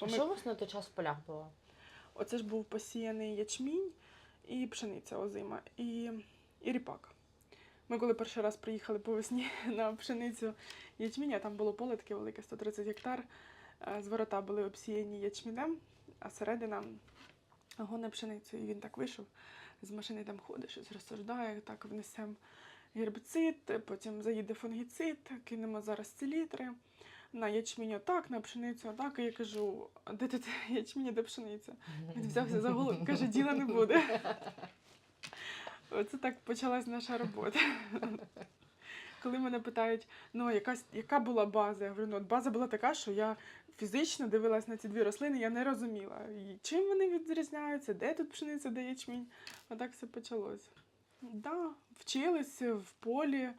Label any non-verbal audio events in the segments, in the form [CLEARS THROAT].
А що у вас на той час в полях було? Оце ж був посіяний ячмінь і пшениця озима, і, і ріпак. Ми коли перший раз приїхали по весні [LAUGHS] на пшеницю ячмінь, а там було поле таке велике, 130 гектар. е, З ворота були обсіяні ячмінем, а середина гоне пшеницю. І він так вийшов з машини, там ходить, щось розсуждає, так внесемо гербіцид, потім заїде фунгіцид, кинемо зараз ці літри. На ячмінь отак, на пшеницю отак. І я кажу, де ти [LAUGHS] ячмінь, де пшениця? Він взявся за голову, каже, діла не буде. Оце так почалась наша робота. Коли мене питають, ну якась, яка була база? Я говорю, ну от база була така, що я фізично дивилась на ці дві рослини, я не розуміла, і чим вони відрізняються, де тут пшениця, де ячмінь. Отак все почалось. Да, вчились в полі,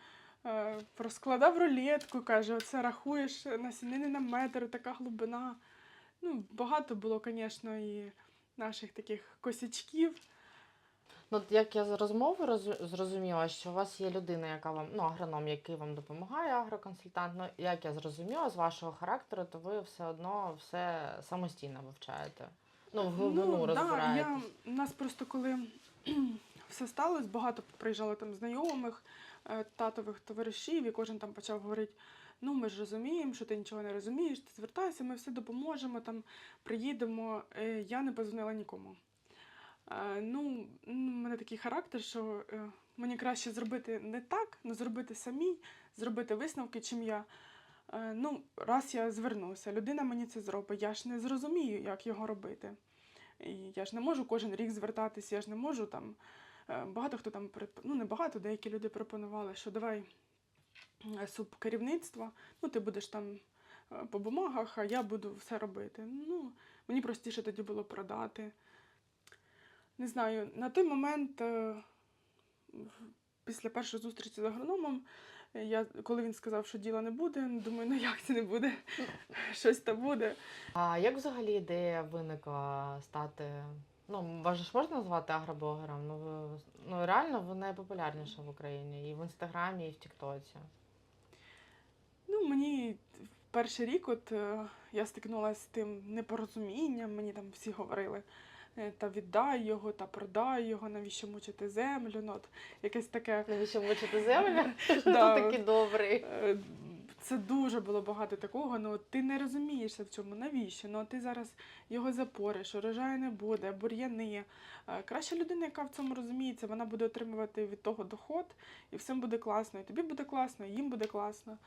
розкладав рулетку, каже, оце рахуєш насінини на метр, така глибина. Ну, багато було, звісно, і наших таких косячків. Ну, як я з розмови роз- зрозуміла, що у вас є людина, яка вам, ну, агроном, який вам допомагає, агроконсультант. Ну, як я зрозуміла, з вашого характеру, то ви все одно все самостійно вивчаєте. Ну, в глибину Ну, да, розбираєтесь. я, у нас просто коли [CLEARS THROAT] все сталося, багато приїжджало там знайомих, е, татових товаришів, і кожен там почав говорити: ну ми ж розуміємо, що ти нічого не розумієш, ти звертайся, ми все допоможемо, там приїдемо. Е, Я не позвонила нікому. Е, Ну, у мене такий характер, що е, мені краще зробити не так, але зробити самій, зробити висновки, чим я. Е, Ну, раз я звернуся, людина мені це зробить, я ж не зрозумію, як його робити. І я ж не можу кожен рік звертатися, я ж не можу там. Е, Багато хто там ну не багато, деякі люди пропонували, що давай суп керівництва, ну ти будеш там е, по бумагах, а я буду все робити. Ну, мені простіше тоді було продати. Не знаю, на той момент, е, після першої зустрічі з агрономом, я, коли він сказав, що діла не буде, думаю, ну як це не буде? [LAUGHS] Щось та буде. А як взагалі ідея виникла стати? Ну, вас же ж можна назвати агроблогером? Ну, ви, ну реально ви найпопулярніша в Україні і в інстаграмі, і в Тіктоці. Ну, мені в перший рік от е, я стикнулася з тим непорозумінням, мені там всі говорили. е, Та віддай його, та продай його, навіщо мучити землю. Ну, от, якесь таке. Навіщо мучити землю? [LAUGHS] Да. [LAUGHS] Такий добрий. Е, Це дуже було багато такого. Ну ти не розумієшся в цьому. Навіщо? Ну ти зараз його запориш, урожаю не буде, бур'яни. Е, Краща людина, яка в цьому розуміється, вона буде отримувати від того доход, і всім буде класно. І тобі буде класно, і їм буде класно.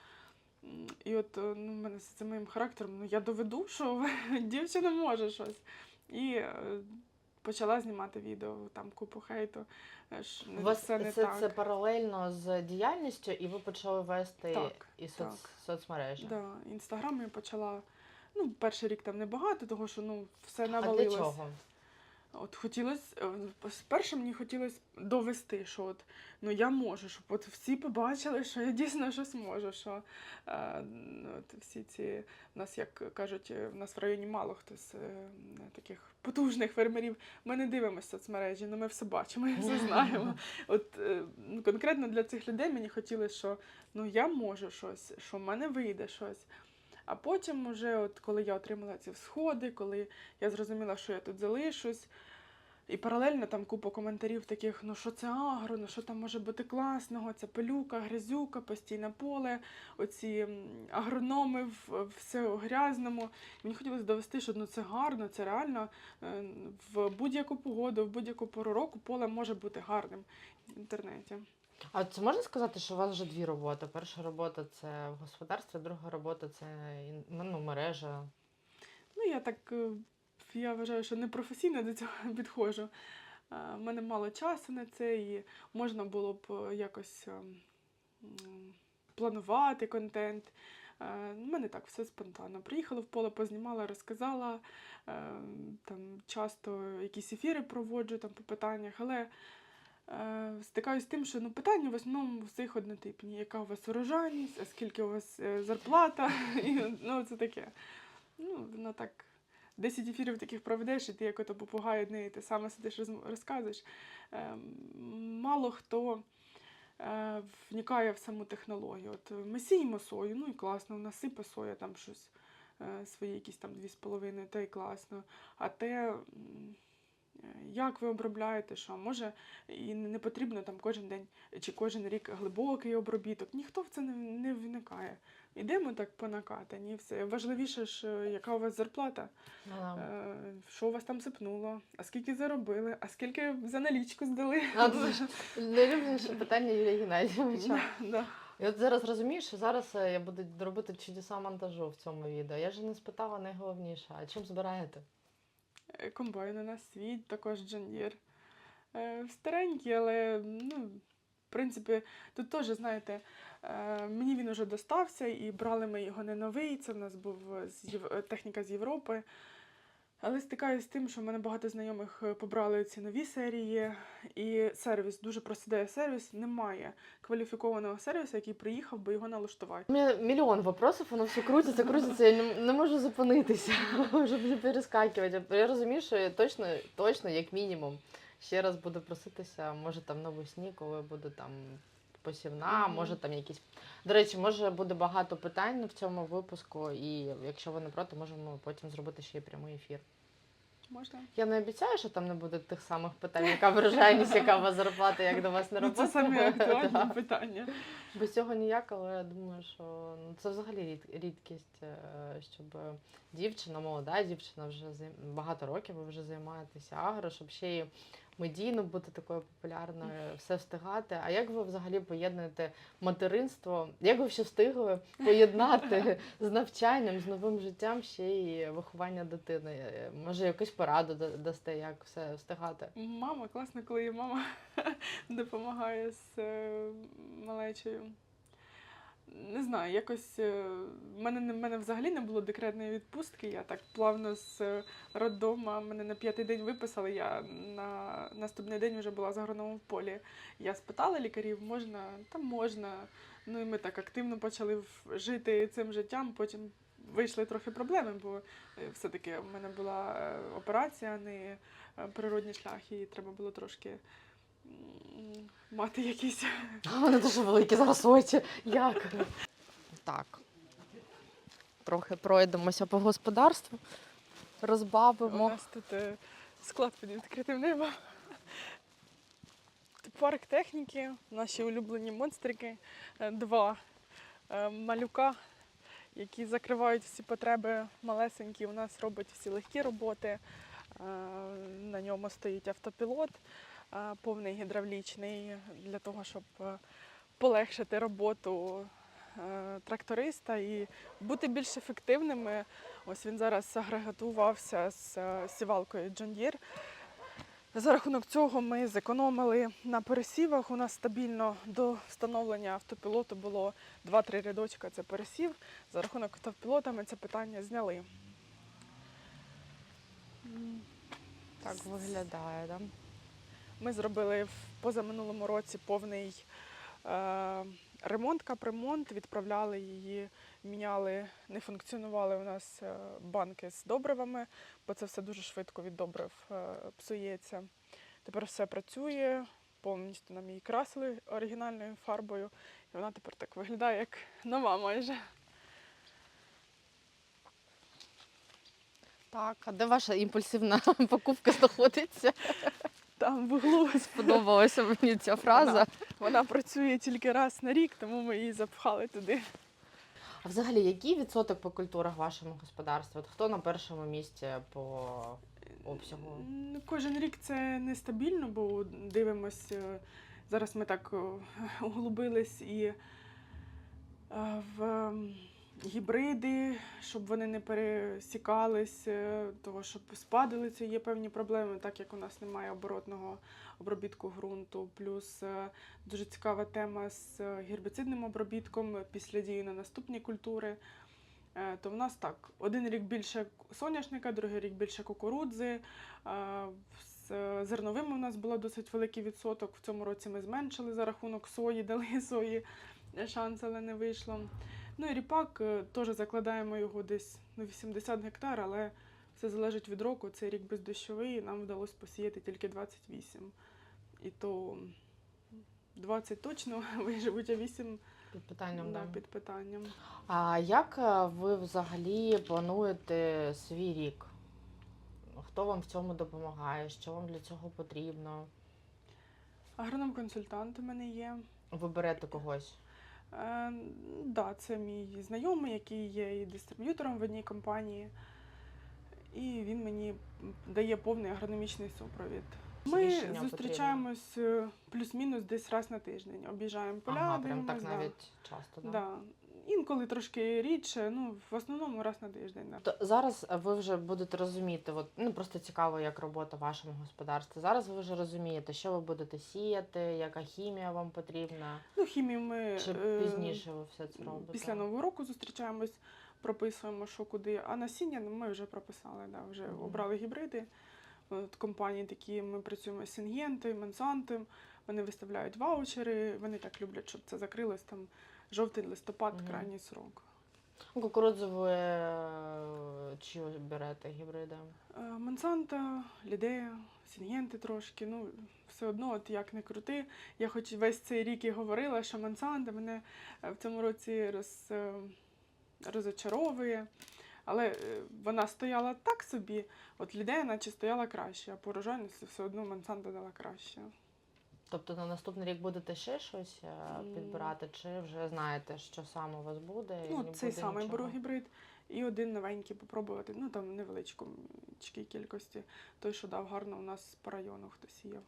І от е, ну, мене з цим моїм характером, ну я доведу, що [LAUGHS] дівчина може щось. І е, почала знімати відео, там купу хейту. е, що У вас це не це, так. це паралельно з діяльністю, і ви почали вести Так, і соц, так. соцмережі. Да, інстаграм я почала. Ну, перший рік там небагато, тому що ну все А для чого? От хотілося, спершу мені хотілося довести, що от ну я можу, щоб от всі побачили, що я дійсно щось можу. Що е, ну, от всі ці в нас, як кажуть, е, в нас в районі мало хто з е, таких потужних фермерів. Ми не дивимося соцмережі, але ми все бачимо, ми все знаємо. [LAUGHS] От е, ну, конкретно для цих людей мені хотілося, що ну я можу щось, що в мене вийде щось. А потім, уже, от коли я отримала ці всходи, коли я зрозуміла, що я тут залишусь, і паралельно там купа коментарів таких: ну що це агро, ну що там може бути класного, це пилюка, грязюка, постійне поле, оці агрономи все у грязному. Мені хотілося довести, що ну, це гарно, це реально е, в будь-яку погоду, в будь-яку пору року поле може бути гарним в інтернеті. А це можна сказати, що у вас вже дві роботи? Перша робота це в господарстві, друга робота це ін- ну, мережа. Ну, я так е, я вважаю, що непрофесійно до цього [LAUGHS] підходжу. У мене мало часу на це, і можна було б е, якось е, планувати контент. Е, У мене так все спонтанно. Приїхала в поле, познімала, розказала. Е, Там часто якісь ефіри проводжу там, по питаннях, але стикаюсь з тим, що ну, питання в основному всіх однотипні. Яка у вас урожайність, а скільки у вас е, зарплата? [LAUGHS] І, ну, це таке. Ну, воно так. 10 ефірів таких проведеш, і ти як ото попугай одне, і ти саме сидиш розказуєш. Ем, Мало хто е, вникає в саму технологію. От ми сіємо сою, ну і класно, в нас сипе соя там щось. е, свої якісь там 2,5, та й класно. А те, е, як ви обробляєте, що може і не потрібно там кожен день чи кожен рік глибокий обробіток. Ніхто в це не, не вникає. Ідемо так по накатанні, все. Важливіше ж, е, яка у вас зарплата, Ну, да. е, що у вас там сипнуло, а скільки заробили, а скільки за налічку здали. Ж Найулюбленіше питання Юрія Геннадійовича. Да. І от зараз розумієш, що зараз е, я буду робити чудеса монтажу в цьому відео. Я ж не спитала найголовніше, а чим збираєте? Е, на світ, також Джандір. Старенький, але ну, в принципі, тут теж, знаєте, е, мені він уже достався, і брали ми його не новий. Це в нас був е, техніка з Європи. Але стикаюся з тим, що в мене багато знайомих е, побрали ці нові серії, і сервіс дуже просідає сервіс. Немає кваліфікованого сервісу, який приїхав би його налаштувати. У мене мільйон вопросів, воно все крутиться, крутиться, я не, можу зупинитися, [LAUGHS] щоб не перескакувати. Я розумію, що точно, точно, як мінімум, ще раз буду проситися, може там навесні, коли буде там посівна, Мгм. може там якісь. До речі, може буде багато питань в цьому випуску, і якщо ви не проти, можемо потім зробити ще й прямий ефір. Можна? Я не обіцяю, що там не буде тих самих питань, яка врожайність, яка у вас зарплата, як до вас на Ну, роботу. це самі актуальні Да. питання. Без цього ніяк, але я думаю, що ну, це взагалі рідкість, е, щоб дівчина, молода дівчина, вже багато років ви вже займаєтеся агро, щоб ще й медійно бути такою популярною, все встигати. А як ви взагалі поєднуєте материнство? Як ви ще встигли поєднати [LAUGHS] з навчанням, з новим життям ще й виховання дитини? Може, якусь пораду дасте, як все встигати? Мама, класно, коли є мама [LAUGHS] допомагає з е, малечею. Не знаю, якось е, в мене, не- в мене взагалі не було декретної відпустки. Я так плавно з е, роддома мене на п'ятий день виписали. Я на наступний день вже була за агрономом в полі. Я спитала лікарів, можна, та можна. Ну і ми так активно почали жити цим життям. Потім вийшли трохи проблеми, бо е, все-таки в мене була операція, а не е, природній шлях, і треба було трошки мати якісь. А вони дуже великі зараз очі. Як? Так. Трохи пройдемося по господарству, У нас тут е, склад під відкритим небом. Парк техніки, наші улюблені монстрики, е, два е, малюка, які закривають всі потреби малесенькі. У нас робить всі легкі роботи. На ньому стоїть автопілот, повний гідравлічний, для того, щоб е, полегшити роботу е, тракториста і бути більш ефективними. Ось він зараз агрегатувався з е, сівалкою Deere. За рахунок цього ми зекономили на пересівах. У нас стабільно до встановлення автопілоту було 2-3 рядочка це пересів. За рахунок автопілота ми це питання зняли. Так виглядає, да? Ми зробили в позаминулому році повний е, ремонт, капремонт, відправляли її, міняли, не функціонували у нас е, банки з добривами, бо це все дуже швидко від добрив е, псується. Тепер все працює, повністю нам її красили оригінальною фарбою, і вона тепер так виглядає, як нова майже. Так, а де ваша імпульсивна [LAUGHS] покупка знаходиться? Там в углу [LAUGHS] Сподобалася мені ця фраза. вона працює тільки раз на рік, тому ми її запхали туди. А взагалі, який відсоток по культурах в вашому господарстві? От хто на першому місці по обсягу? Ну, Кожен рік це нестабільно, бо дивимось. е, Зараз ми так е, углубились і е, в ем, гібриди, щоб вони не пересікались, е, того, щоб з падалицею є певні проблеми, так як у нас немає оборотного обробітку ґрунту. Плюс е, дуже цікава тема з е, гербіцидним обробітком після дії на наступні культури. То в нас так, один рік більше соняшника, другий рік більше кукурудзи. З зерновими у нас було досить великий відсоток. В цьому році ми зменшили за рахунок сої, [LAUGHS] дали сої шанс, але не вийшло. Ну і ріпак е, теж закладаємо його десь ну, 80 гектар, але все залежить від року. Цей рік бездощовий, нам вдалося посіяти тільки 28. І то 20 точно [LAUGHS] виживуть, а 8 Під питанням, да, да. під питанням. А як е, ви взагалі плануєте свій рік? Хто вам в цьому допомагає? Що вам для цього потрібно? Агроном-консультант у мене є. Ви берете когось? Е, да, це мій знайомий, який є і дистриб'ютором в одній компанії. І він мені дає повний агрономічний супровід. Ми Рішення зустрічаємось е, плюс-мінус десь раз на тиждень. Об'їжджаємо поля, ага, прям так навіть да. часто. Да. Да. Інколи трошки рідше, ну в основному раз на тиждень. То зараз ви вже будете розуміти, от, ну просто цікаво, як робота в вашому господарстві. Зараз ви вже розумієте, що ви будете сіяти, яка хімія вам потрібна, Ну, хімію ми чи е, пізніше ви все це робите? після нового року зустрічаємось, прописуємо, що куди. А насіння ну, ми вже прописали, да, вже Мгм. обрали гібриди. От компанії такі, ми працюємо з Сінгєнти, Монсанто, вони виставляють ваучери, вони так люблять, щоб це закрилось там жовтий листопад, Мгм. крайній срок. Кукурудзу е, чи берете гібриди? Е, Монсанто, Лідея, Сінгєнти трошки, ну все одно, от як не крути. Я хоч весь цей рік і говорила, що Монсанто мене е, в цьому році роз, е, розочаровує. Але е, вона стояла так собі, от Лідея наче стояла краще, а по урожайності все одно Монсанто дала краще. Тобто на наступний рік будете ще щось е, підбирати, чи вже знаєте, що саме у вас буде? і Ну, не цей буде самий нічого? беру і один новенький попробувати, ну там невеличкій кількості. Той, що дав гарно у нас по району, хто сіяв.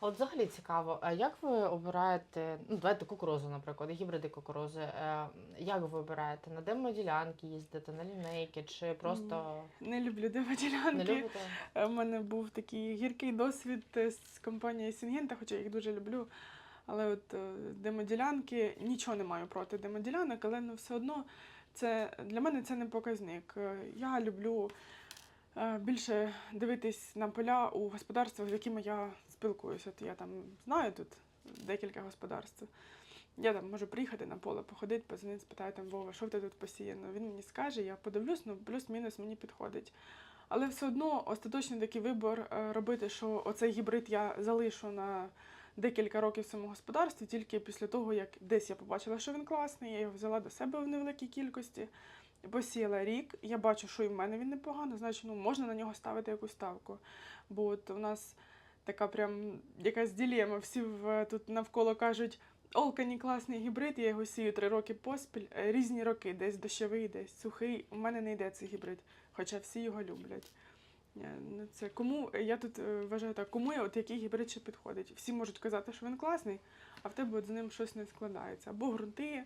А От взагалі цікаво, а як ви обираєте, ну давайте кукурузу, наприклад, гібриди кукурузи. е, Як ви обираєте? На демоділянки їздите, на лінейки, чи просто Не люблю не демоділянки. любите? У мене був такий гіркий досвід е, з компанією Сінгента, хоча я їх дуже люблю. Але от е, демоділянки, нічого не маю проти демоділянок, але ну, все одно це для мене це не показник. Е, Я люблю е, більше дивитись на поля у господарствах, з якими я спілкуюся. От я там знаю тут декілька господарств. Я там можу приїхати на поле, походити, позвонити, спитати там Вова, що в тебе тут посіяно. Він мені скаже, я подивлюсь, ну плюс-мінус мені підходить. Але все одно остаточний такий вибор е, робити, що оцей гібрид я залишу на декілька років в своєму господарстві, тільки після того, як десь я побачила, що він класний, я його взяла до себе в невеликій кількості, посіяла рік, я бачу, що і в мене він непогано, значить ну, можна на нього ставити якусь ставку. Бо от у нас така прям якась ділема. Всі в, тут навколо кажуть, Олкані класний гібрид, я його сію три роки поспіль, е, різні роки, десь дощовий, десь сухий. У мене не йде цей гібрид, хоча всі його люблять. Е, ну, Це кому я тут е, вважаю так, кому от який гібрид ще підходить. Всі можуть казати, що він класний, а в тебе от з ним щось не складається. Або ґрунти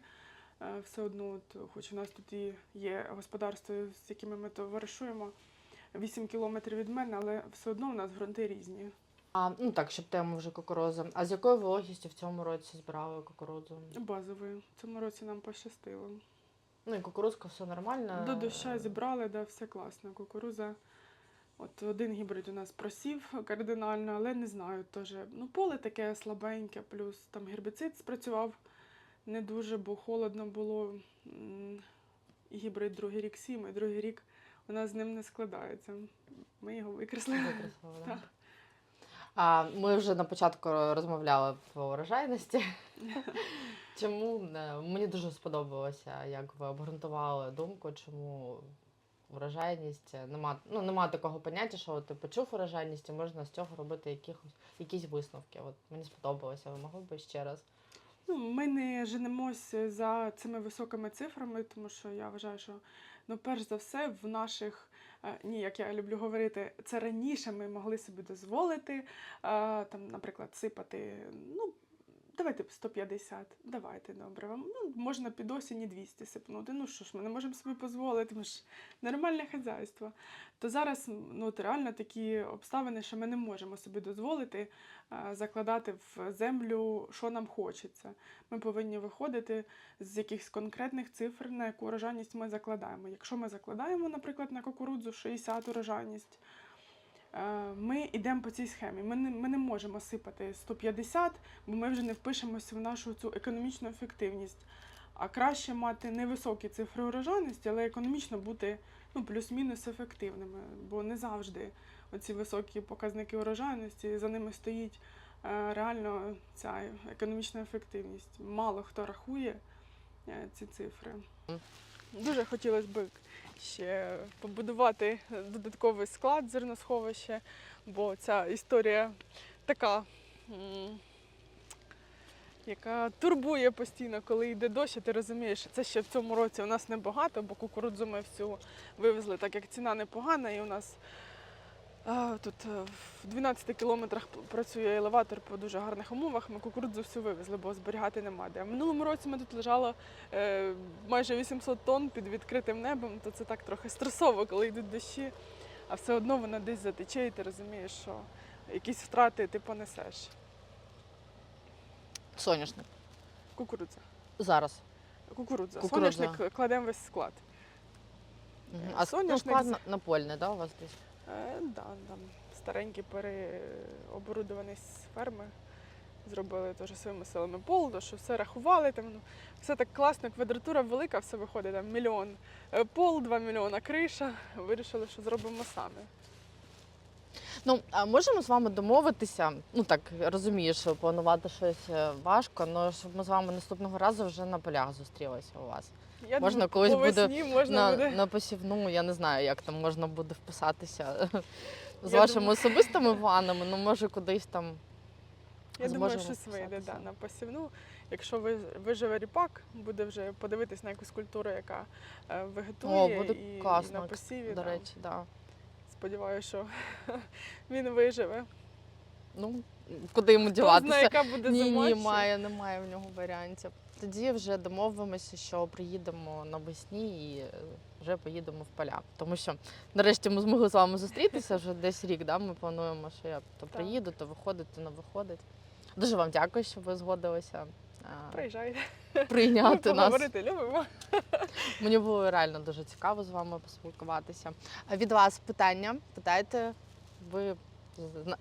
все одно, от, хоч у нас тут і є господарство, з якими ми товаришуємо 8 кілометрів від мене, але все одно у нас ґрунти різні. А, ну так, щоб тему вже кукурудзи. А з якою вологістю в цьому році збирали кукурудзу? Базовою. В цьому році нам пощастило. Ну і кукурудзка все нормально. До доща зібрали, да, все класно. Кукуруза. От один гібрид у нас просів кардинально, але не знаю теж. Ну, поле таке слабеньке, плюс там гербіцид спрацював не дуже, бо холодно було. І гібрид другий рік сім, і другий рік у нас з ним не складається. Ми його викреслили. Викреслили. Так. А, ми вже на початку розмовляли про урожайності. [LAUGHS] Чому е, мені дуже сподобалося, як ви обґрунтували думку, чому урожайність е, нема, ну, нема такого поняття, що ти почув урожайність і можна з цього робити якихось, якісь висновки. От мені сподобалося, ви могли б ще раз. Ну, ми не женемося за цими високими цифрами, тому що я вважаю, що ну, перш за все, в наших, е, ні, як я люблю говорити, це раніше ми могли собі дозволити, там, наприклад, сипати, ну, давайте 150, давайте добре. вам. Ну, можна під осінь і 200 сипнути. Ну що ж, ми не можемо собі дозволити, ми ж нормальне хазяйство. То зараз ну, от реально такі обставини, що ми не можемо собі дозволити е, закладати в землю, що нам хочеться. Ми повинні виходити з якихось конкретних цифр, на яку урожайність ми закладаємо. Якщо ми закладаємо, наприклад, на кукурудзу 60 урожайність, ми йдемо по цій схемі. Ми не, ми не можемо сипати 150, бо ми вже не впишемося в нашу цю економічну ефективність. А краще мати невисокі цифри урожайності, але економічно бути ну, плюс-мінус ефективними, бо не завжди оці високі показники урожайності, за ними стоїть е, реально ця економічна ефективність. Мало хто рахує, е, ці цифри. Дуже хотілося б ще побудувати додатковий склад зерносховища, бо ця історія така, яка турбує постійно, коли йде дощ, і ти розумієш, це ще в цьому році у нас небагато, бо кукурудзу ми всю вивезли, так як ціна непогана, і у нас тут е, в 12 кілометрах працює елеватор по дуже гарних умовах. Ми кукурудзу всю вивезли, бо зберігати нема де. В минулому році ми тут лежало е, майже 800 тонн під відкритим небом, то це так трохи стресово, коли йдуть дощі, а все одно вона десь затече, і ти розумієш, що якісь втрати ти понесеш. Соняшник. Кукурудза. Зараз. Кукурудза. Кукурудза. Соняшник кладемо весь склад. Е, А ну, соняшник склад напольний, да, у вас десь? Е, да, там старенькі переоборудовані ферми. Зробили теж своїми силами полдо, що все рахували. Там, ну, все так класно, квадратура велика, все виходить там мільйон е, пол, два мільйона криша. Вирішили, що зробимо самі. Ну, а можемо з вами домовитися. Ну так розумію, що планувати щось е, важко, але щоб ми з вами наступного разу вже на полях зустрілися у вас. Я Можна думаю, колись по буде весні можна на, буде. на посівну, я не знаю, як там можна буде вписатися [LAUGHS] з Я вашими думаю- особистими [LAUGHS] планами, ну може кудись там. Я думаю, зможемо щось вийде да, на посівну. Якщо ви виживе ріпак, буде вже подивитись на якусь культуру, яка е, вегетує О, буде і, і класно, на посіві. До да. речі, да. Сподіваюся, що [LAUGHS] він виживе. Ну, куди йому Хто діватися? знає, яка буде Ні, зима. ні, ще. має, немає в нього варіантів. Тоді вже домовимося, що приїдемо навесні і е, вже поїдемо в поля. Тому що нарешті ми змогли з вами зустрітися вже десь рік. Да? Ми плануємо, що я то приїду, то виходить, то не виходить. Дуже вам дякую, що ви згодилися а, Приїжджайте. прийняти Ми нас. поговорити любимо. Мені було реально дуже цікаво з вами поспілкуватися. А від вас питання? Питайте, ви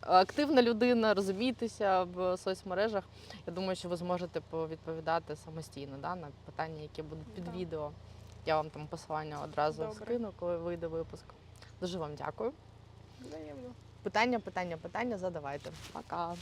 активна людина, розумієтеся в соцмережах. Я думаю, що ви зможете відповідати самостійно да, на питання, які будуть під відео. Я вам там посилання одразу Добре. скину, коли вийде випуск. Дуже вам дякую. Взаємно. Питання, питання, питання задавайте. Пока.